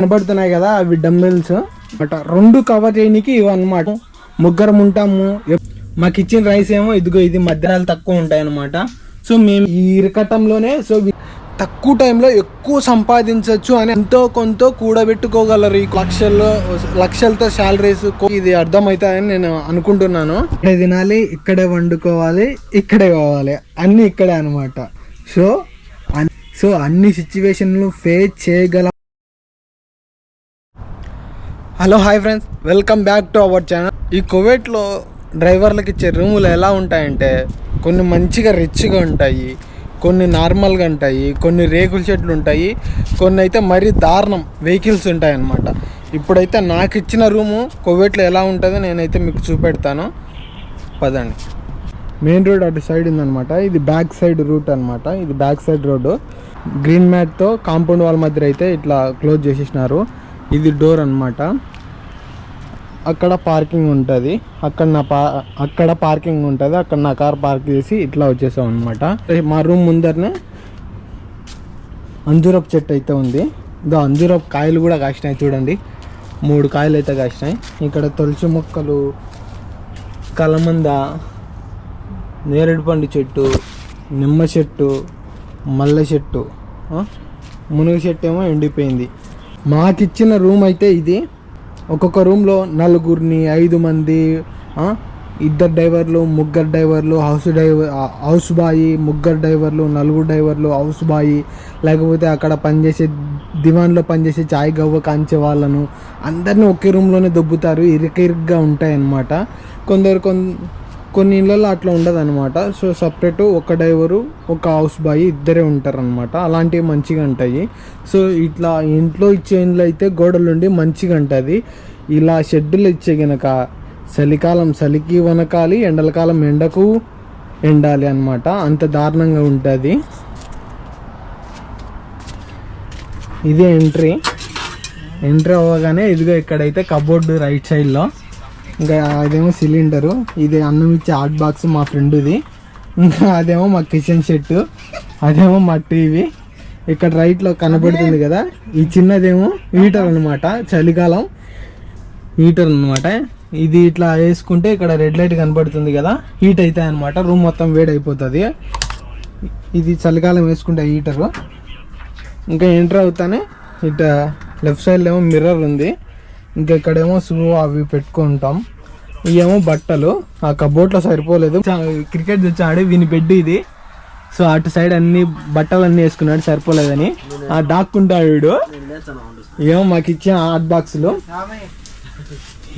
కనబడుతున్నాయి కదా అవి డంబెల్స్ బట్ రెండు కవర్ చేయడానికి ఇవి అన్నమాట. ముగ్గురం ఉంటాము. మాకు ఇచ్చిన రైస్ ఏమో ఇదిగో ఇది మధ్యాహ్నాలు తక్కువ ఉంటాయి అన్నమాట సో మేము ఈ ఇరకటంలోనే సో తక్కువ టైంలో ఎక్కువ సంపాదించవచ్చు అని ఎంతో కొంత కూడబెట్టుకోగలరు ఈ లక్షల్లో లక్షలతో శాలరీస్ ఇది అర్థమవుతాయని నేను అనుకుంటున్నాను. ఇక్కడే తినాలి ఇక్కడే వండుకోవాలి ఇక్కడే కావాలి. అన్ని ఇక్కడే అనమాట సో సో అన్ని సిచ్యువేషన్లు ఫేస్ చేయగల hello hi friends. Welcome back to our channel. ఈ కువైట్లో డ్రైవర్లకు ఇచ్చే రూములు ఎలా ఉంటాయంటే కొన్ని మంచిగా రిచ్గా ఉంటాయి కొన్ని నార్మల్గా ఉంటాయి కొన్ని రేకుల చెట్లు ఉంటాయి కొన్ని అయితే మరీ దారుణం వెహికల్స్ ఉంటాయి అన్నమాట ఇప్పుడైతే నాకు ఇచ్చిన రూము కువైట్లో ఎలా ఉంటుందో నేనైతే మీకు చూపెడతాను. పదండి. మెయిన్ రోడ్ అటు సైడ్ ఉందన్నమాట. ఇది బ్యాక్ సైడ్ రూట్ అన్నమాట. ఇది బ్యాక్ సైడ్ రోడ్డు గ్రీన్ మ్యాట్తో కాంపౌండ్ వాల్ మధ్య అయితే ఇట్లా క్లోజ్ చేసేసినారు. ఇది డోర్ అనమాట అక్కడ పార్కింగ్ ఉంటుంది. అక్కడ నా పా అక్కడ పార్కింగ్ ఉంటుంది. అక్కడ నా కార్ పార్క్ చేసి ఇట్లా వచ్చేసాం అనమాట మా రూమ్ ముందరనే అంజూరపు చెట్టు అయితే ఉంది. ఇంకా అంజూరపు కాయలు కూడా కాసినాయి చూడండి. మూడు కాయలు అయితే కాసినాయి. ఇక్కడ తులసి మొక్కలు కలమంద నేరేడు పండు చెట్టు నిమ్మ చెట్టు మల్లె చెట్టు మునుగు చెట్టు ఏమో ఎండిపోయింది. మాకిచ్చిన రూమ్ అయితే ఇది. ఒక్కొక్క రూమ్లో నలుగురిని ఐదు మంది ఇద్దరు డ్రైవర్లు ముగ్గురు డ్రైవర్లు హౌస్ డ్రైవర్ హౌస్ బాయి ముగ్గురు డ్రైవర్లు నలుగురు డ్రైవర్లు హౌస్ బాయి లేకపోతే అక్కడ పనిచేసే దివాన్లో పనిచేసే చాయ్ గవ్వ కాంచే వాళ్ళను అందరినీ ఒకే రూమ్లోనే దొబ్బుతారు ఇరుక ఇరుగ్గా ఉంటాయన్నమాట. కొందరు కొంత కొన్ని ఇళ్ళల్లో అట్లా ఉండదు అనమాట సో సపరేట్ ఒక డ్రైవరు ఒక హౌస్ బాయ్ ఇద్దరే ఉంటారనమాట అలాంటివి మంచిగా ఉంటాయి. సో ఇట్లా ఇంట్లో ఇచ్చే ఇండ్లు అయితే గోడలుండి మంచిగా ఉంటుంది. ఇలా షెడ్యూల్ ఇచ్చే గనక చలికాలం చలికి వనకాలి ఎండలకాలం ఎండకు ఎండాలి అన్నమాట. అంత దారుణంగా ఉంటుంది. ఇదే ఎంట్రీ. ఎంట్రీ అవ్వగానే ఇదిగో ఇక్కడైతే కబోర్డు రైట్ సైడ్లో. ఇంకా అదేమో సిలిండరు ఇది అన్నం ఇచ్చే హాట్ బాక్స్ మా ఫ్రెండ్ది. ఇంకా అదేమో మా కిచెన్ సెట్ అదేమో మా టీవీ. ఇక్కడ రైట్లో కనబడుతుంది కదా ఈ చిన్నదేమో హీటర్ అనమాట చలికాలం హీటర్ అనమాట ఇది ఇట్లా వేసుకుంటే ఇక్కడ రెడ్ లైట్ కనబడుతుంది కదా హీట్ అవుతాయి అనమాట రూమ్ మొత్తం వేడి అయిపోతుంది ఇది చలికాలం వేసుకుంటే హీటరు. ఇంకా ఎంటర్ అవుతానే ఇట లెఫ్ట్ సైడ్ ఏమో మిర్రర్ ఉంది. ఇంకా ఇక్కడేమో షూ అవి పెట్టుకుంటాం. ఇవేమో బట్టలు. ఆ కబోర్డ్లో సరిపోలేదు. క్రికెట్ తెచ్చాడు వీని బెడ్ ఇది. సో అటు సైడ్ అన్ని బట్టలు అన్ని వేసుకున్నాడు సరిపోలేదని. ఆ దాక్కుంటాడు వీడు. ఏమో మాకు ఇచ్చిన హాట్ బాక్సులు.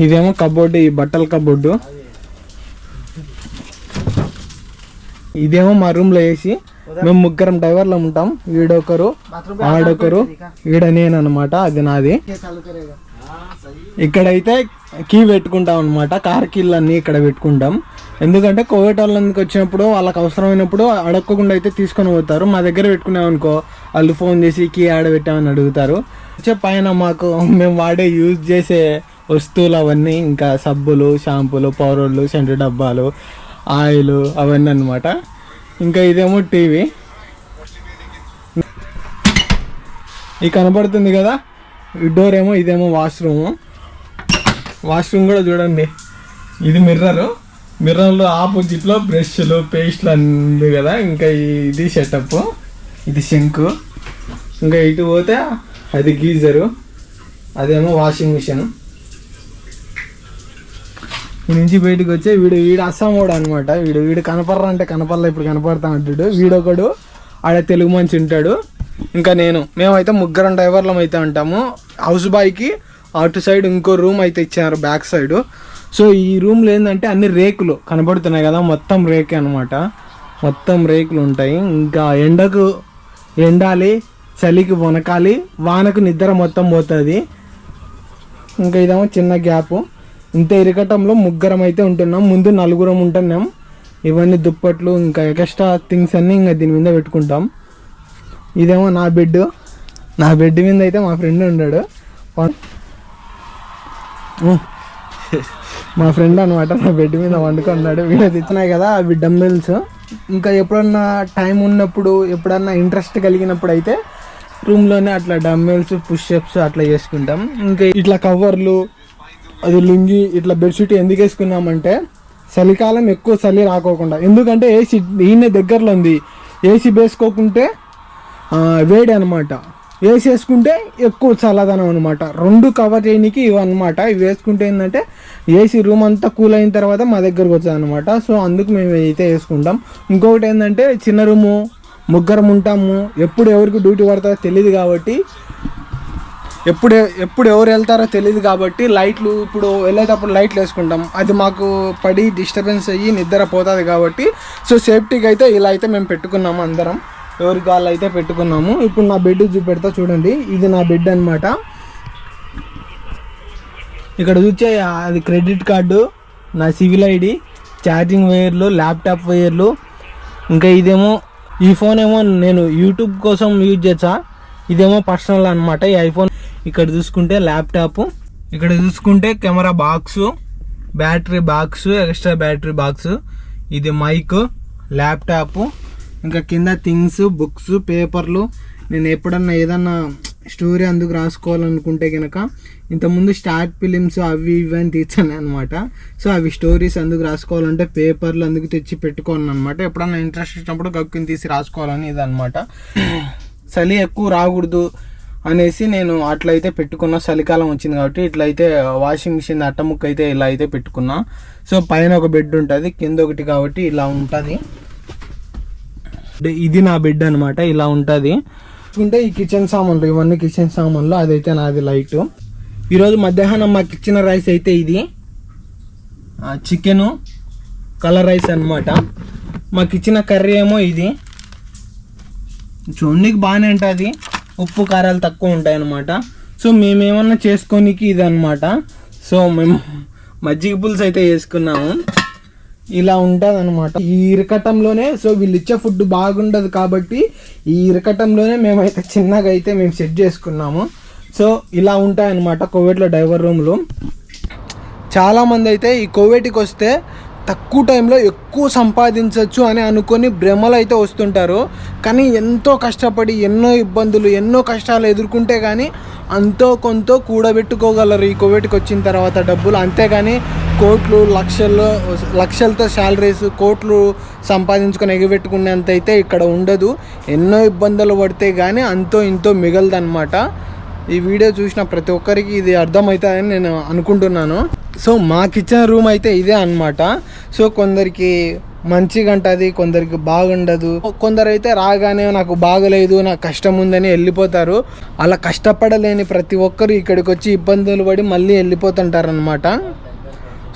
ఇదేమో కబోర్డు ఈ బట్టల కబోర్డు. ఇదేమో మా రూమ్లో వేసి మేము ముగ్గురం డ్రైవర్లు ఉంటాం. వీడొకరు ఆడొకరు ఈడ అనమాట అది నాది. ఇక్కడైతే కీ పెట్టుకుంటాం అనమాట కార్ కీళ్ళు ఇక్కడ పెట్టుకుంటాం. ఎందుకంటే కోవిడ్ వాళ్ళకి వచ్చినప్పుడు వాళ్ళకి అవసరమైనప్పుడు అడగకుండా అయితే తీసుకొని పోతారు. మా దగ్గర పెట్టుకున్నామనుకో వాళ్ళు ఫోన్ చేసి కీ ఆడ పెట్టామని అడుగుతారు. వచ్చే పైన మాకు మేము వాడే యూజ్ చేసే వస్తువులు అవన్నీ ఇంకా సబ్బులు షాంపూలు పౌడర్లు సెంటు డబ్బాలు ఆయిల్ అవన్నీ అనమాట ఇంకా ఇదేమో టీవీ. ఈ కనబడుతుంది కదా? డోర్ ఏమో ఇదేమో వాష్రూమ్ వాష్రూమ్ కూడా చూడండి. ఇది మిర్రర్ మిర్రర్లో ఆపోజిట్లో బ్రష్లు పేస్ట్లు ఉంది కదా ఇంకా ఇది సెటప్ ఇది సింకు ఇంకా ఇటు పోతే అది గీజరు. అదేమో వాషింగ్ మిషన్ ఈ నుంచి బయటకు వచ్చే వీడు వీడు అస్సామోడు అనమాట వీడు వీడు కనపడరా అంటే కనపడలే ఇప్పుడు కనపడతా అంటాడు వీడొకడు ఆడ తెలుగు మంచి ఉంటాడు. ఇంకా నేను మేమైతే ముగ్గురం డ్రైవర్లం అయితే ఉంటాము. హౌస్ బాయ్కి అటు సైడ్ ఇంకో రూమ్ అయితే ఇచ్చారు బ్యాక్ సైడ్. సో ఈ రూమ్లో ఏంటంటే అన్ని రేకులు కనబడుతున్నాయి కదా మొత్తం రేకే అనమాట మొత్తం రేకులు ఉంటాయి. ఇంకా ఎండకు ఎండాలి చలికి వనకాలి వానకు నిద్ర మొత్తం పోతుంది. ఇంకా ఇదేమో చిన్న గ్యాప్. ఇంత ఇరకటంలో ముగ్గురం అయితే ఉంటున్నాం. ముందు నలుగురం ఉంటున్నాం. ఇవన్నీ దుప్పట్లు ఇంకా ఎక్స్ట్రా థింగ్స్ అన్నీ ఇంకా దీని మీద పెట్టుకుంటాం. ఇదేమో నా బెడ్ నా బెడ్ మీద అయితే మా ఫ్రెండ్ ఉన్నాడు. మా ఫ్రెండ్ అనమాట నా బెడ్ మీద వండుకున్నాడు. వీడియో తెచ్చినాయి కదా అవి డమ్మిల్స్ ఇంకా ఎప్పుడన్నా టైం ఉన్నప్పుడు ఎప్పుడన్నా ఇంట్రెస్ట్ కలిగినప్పుడు అయితే రూమ్లోనే అట్లా డమ్మెల్స్ పుష్అప్స్ అట్లా చేసుకుంటాం. ఇంకా ఇట్లా కవర్లు అది లుంగి ఇట్లా బెడ్షీట్ ఎందుకు వేసుకున్నామంటే చలికాలం ఎక్కువ చలి రాకోకుండా. ఎందుకంటే ఏసీ ఈయన దగ్గరలో ఉంది. ఏసీ వేసుకోకుంటే వేడి అనమాట ఏసీ వేసుకుంటే ఎక్కువ చల్లదనం అనమాట రెండు కవర్ చేయడానికి ఇవి అనమాట ఇవి వేసుకుంటే ఏంటంటే ఏసీ రూమ్ అంతా కూల్ అయిన తర్వాత మా దగ్గరకు వచ్చాయి అనమాట సో అందుకు మేము అయితే వేసుకుంటాం. ఇంకొకటి ఏంటంటే చిన్న రూము ముగ్గురం ఉంటాము. ఎప్పుడు ఎవరికి డ్యూటీ పడతారో తెలియదు కాబట్టి ఎప్పుడు ఎప్పుడు ఎవరు వెళ్తారో తెలియదు కాబట్టి లైట్లు ఇప్పుడు వెళ్ళేటప్పుడు లైట్లు వేసుకుంటాం. అది మాకు పడి డిస్టర్బెన్స్ అయ్యి నిద్ర పోతుంది కాబట్టి సో సేఫ్టీకి అయితే ఇలా అయితే మేము పెట్టుకున్నాము అందరం. ఎవరికి వాళ్ళు అయితే పెట్టుకున్నాము. ఇప్పుడు నా బెడ్ చూపెడతా చూడండి. ఇది నా బెడ్ అనమాట ఇక్కడ చూసే అది క్రెడిట్ కార్డు నా సివిల్ ఐడి ఛార్జింగ్ వైర్లు ల్యాప్టాప్ వైర్లు. ఇంకా ఇదేమో ఈ ఫోన్ ఏమో నేను యూట్యూబ్ కోసం యూజ్ చేసా. ఇదేమో పర్సనల్ అనమాట ఈ ఐఫోన్. ఇక్కడ చూసుకుంటే ల్యాప్టాప్. ఇక్కడ చూసుకుంటే camera box battery box extra battery box. ఇది మైక్ ల్యాప్టాప్. ఇంకా కింద థింగ్స్ బుక్స్ పేపర్లు. నేను ఎప్పుడన్నా ఏదన్నా స్టోరీ అందుకు రాసుకోవాలనుకుంటే కనుక ఇంతకుముందు స్టార్ట్ ఫిలిమ్స్ అవి ఇవి అని తీర్చాను అనమాట సో అవి స్టోరీస్ అందుకు రాసుకోవాలంటే పేపర్లు అందుకు తెచ్చి పెట్టుకోను అనమాట ఎప్పుడన్నా ఇంట్రెస్ట్ వచ్చినప్పుడు గక్కుని తీసి రాసుకోవాలని ఇది అనమాట చలి ఎక్కువ రాకూడదు అనేసి నేను అట్లయితే పెట్టుకున్న. చలికాలం వచ్చింది కాబట్టి ఇట్లయితే వాషింగ్ మిషన్ అట్టముక్క అయితే ఇలా అయితే పెట్టుకున్నా. సో పైన ఒక బెడ్ ఉంటుంది కింద ఒకటి కాబట్టి ఇలా ఉంటుంది. ఇది నా బెడ్ అనమాట ఇలా ఉంటుంది. చూసుకుంటే ఈ కిచెన్ సామాన్లు ఇవన్నీ కిచెన్ సామాన్లు అదైతే నాది లైట్ ఈరోజు మధ్యాహ్నం మాకు ఇచ్చిన రైస్ అయితే ఇది. చికెను కలర్ రైస్ అనమాట మాకు ఇచ్చిన కర్రీ ఏమో ఇది. చూడడానికి బాగానే ఉంటుంది. ఉప్పు కారాలు తక్కువ ఉంటాయి అన్నమాట. సో మేమేమన్నా చేసుకోనికి ఇది అనమాట సో మేము మజ్జిగ పులుసు అయితే వేసుకున్నాము ఇలా ఉంటుంది అనమాట ఈ ఇరకటంలోనే సో వీళ్ళు ఇచ్చే ఫుడ్ బాగుండదు కాబట్టి ఈ ఇరకటంలోనే మేమైతే చిన్నగా అయితే మేము సెట్ చేసుకున్నాము. సో ఇలా ఉంటాయన్నమాట కోవిడ్లో డైవర్ రూమ్లు చాలామంది అయితే ఈ కోవిడ్కి వస్తే తక్కువ టైంలో ఎక్కువ సంపాదించవచ్చు అని అనుకొని భ్రమలు అయితే వస్తుంటారు. కానీ ఎంతో కష్టపడి ఎన్నో ఇబ్బందులు ఎన్నో కష్టాలు ఎదుర్కొంటే కానీ అంతో కొంత కూడబెట్టుకోగలరు ఈ కోవిడ్కి వచ్చిన తర్వాత డబ్బులు. అంతేగాని కోట్లు లక్షల్లో లక్షలతో శాలరీస్ కోట్లు సంపాదించుకొని ఎగబెట్టుకునేంత అయితే ఇక్కడ ఉండదు. ఎన్నో ఇబ్బందులు పడితే కానీ అంతో ఇంతో మిగలదన్నమాట. ఈ వీడియో చూసిన ప్రతి ఒక్కరికి ఇది అర్థమవుతుందని నేను అనుకుంటున్నాను. సో మా కిచెన్ రూమ్ అయితే ఇదే అన్నమాట. సో కొందరికి మంచిగా ఉంటుంది కొందరికి బాగుండదు. కొందరైతే రాగానే నాకు బాగలేదు నాకు కష్టం ఉందని వెళ్ళిపోతారు అలా కష్టపడలేని ప్రతి ఒక్కరు ఇక్కడికి వచ్చి ఇబ్బందులు పడి మళ్ళీ వెళ్ళిపోతుంటారు అనమాట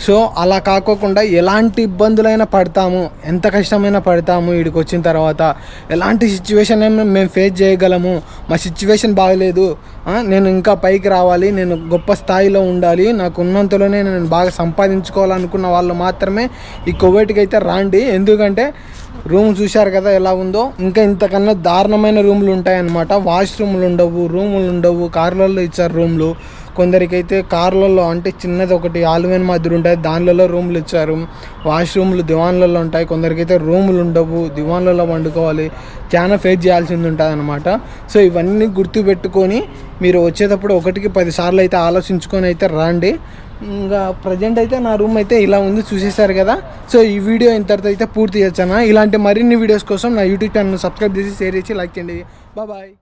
సో అలా కాకోకుండా ఎలాంటి ఇబ్బందులైనా పడతాము ఎంత కష్టమైనా పడతాము ఇక్కడికి వచ్చిన తర్వాత. ఎలాంటి సిచ్యువేషన్ అయినా మేము ఫేస్ చేయగలము. మా సిచ్యువేషన్ బాగలేదు. నేను ఇంకా పైకి రావాలి. నేను గొప్ప స్థాయిలో ఉండాలి. నాకు ఉన్నంతలోనే నేను బాగా సంపాదించుకోవాలనుకున్న వాళ్ళు మాత్రమే ఈ కోవిడ్కి అయితే రాండి. ఎందుకంటే రూమ్ చూశారు కదా ఎలా ఉందో. ఇంకా ఇంతకన్నా దారుణమైన రూమ్లు ఉంటాయన్నమాట. వాష్రూమ్లు ఉండవు రూములు ఉండవు కార్లలో ఇచ్చారు రూమ్లు కొందరికైతే కార్లలో అంటే చిన్నది ఒకటి ఆలువైన మాదిరి ఉంటుంది దానిలలో రూమ్లు ఇచ్చారు. వాష్రూమ్లు దివాన్లలో ఉంటాయి. కొందరికైతే రూములు ఉండవు. దివాన్లలో వండుకోవాలి చాలా ఫేస్ చేయాల్సింది ఉంటుంది అనమాట సో ఇవన్నీ గుర్తుపెట్టుకొని మీరు వచ్చేటప్పుడు ఒకటికి పది సార్లు అయితే ఆలోచించుకొని అయితే రండి. ఇంకా ప్రజెంట్ అయితే నా రూమ్ అయితే ఇలా ఉంది. చూసేశారు కదా. సో ఈ వీడియో ఇంతటితో అయితే పూర్తి చేస్తాను ఇలాంటి మరిన్ని వీడియోస్ కోసం నా యూట్యూబ్ ఛానల్ సబ్స్క్రైబ్ చేసి షేర్ చేసి లైక్ చేయండి. బాయ్